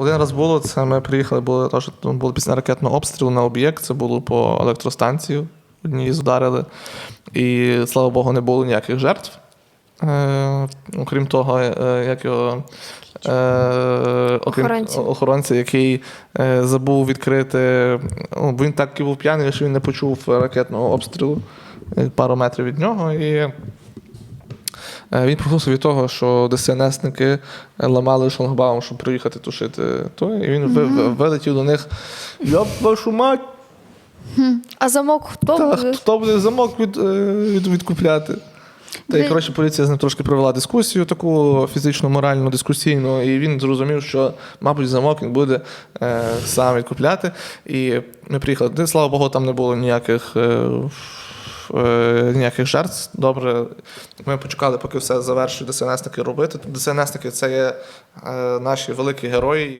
Один раз було, це ми приїхали, було теж ну, було після ракетного обстрілу на об'єкт, це було по електростанції. Одній ударили. І слава Богу, не було ніяких жертв. Е, окрім того, е, як його е, окрім Охоронці. охоронця, який е, забув відкрити. Ну, він так і був п'яний, що він не почув ракетного обстрілу е, пару метрів від нього. І він проснувся від того, що ДСНСники ламали шлагбаум, щоб приїхати тушити то. І він ви- вилетів до них. Я б вашу мать! А замок хто Та, буде? хто буде замок від, е, від, відкупляти? Та й коротше, поліція з ним трошки провела дискусію, таку фізично, моральну дискусійну, і він зрозумів, що, мабуть, замок він буде е, сам відкупляти. І ми приїхали. Слава Богу, там не було ніяких. Е, е, Ніяких жертв. Добре, ми почекали, поки все завершують ДСНСники робити. ДСНСники це є е, наші великі герої.